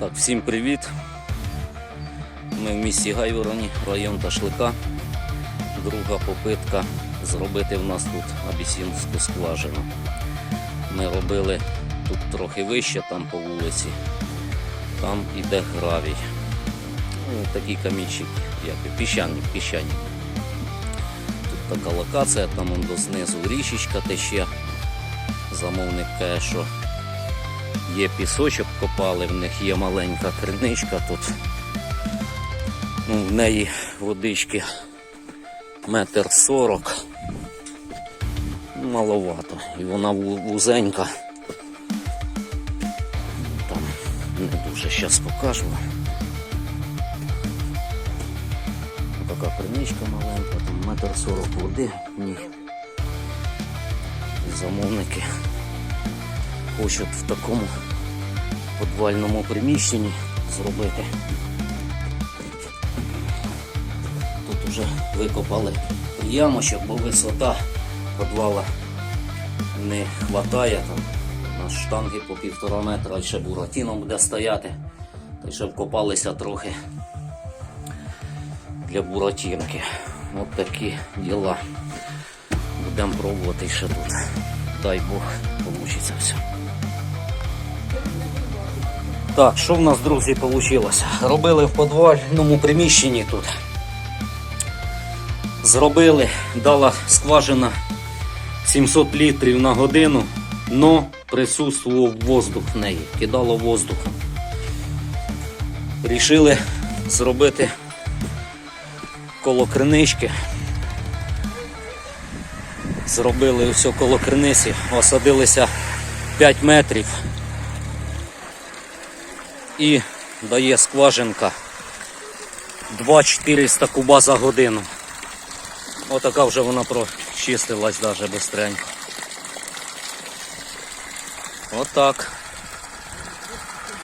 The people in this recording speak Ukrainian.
Так, всім привіт. Ми в місті Гайвороні, район Ташлика. Друга попитка зробити в нас тут абісінську скважину. Ми робили тут трохи вище, там по вулиці, там іде гравій. Ну, такий камінчик, як і піщаник, піщаник. Тут така локація, там он до знизу річечка тече. Замовник каже, що Є пісочок копали, в них є маленька криничка тут. Ну, в неї водички метр сорок. Маловато. І вона вузенька. Там не дуже зараз покажу. Така криничка маленька, там метр сорок води в ній. Замовники хочуть в такому подвальному приміщенні зробити. Тут вже викопали ямочок, бо висота подвала не вистачає. На штанги по півтора метра і ще буратіно буде стояти. Та ще вкопалися трохи для буратінки. От такі діла. Будемо пробувати ще тут. Дай Бог, вийде все. Так, що в нас, друзі, вийшло? Робили в подвальному приміщенні тут. Зробили, дала скважина 700 літрів на годину, но присутствував воздух в неї, кидало воздухом. Рішили зробити коло кринички. Зробили все коло криниці, осадилися 5 метрів і дає скважинка 2400 куба за годину. Отака вже вона прочистилась навіть бистренько. Отак.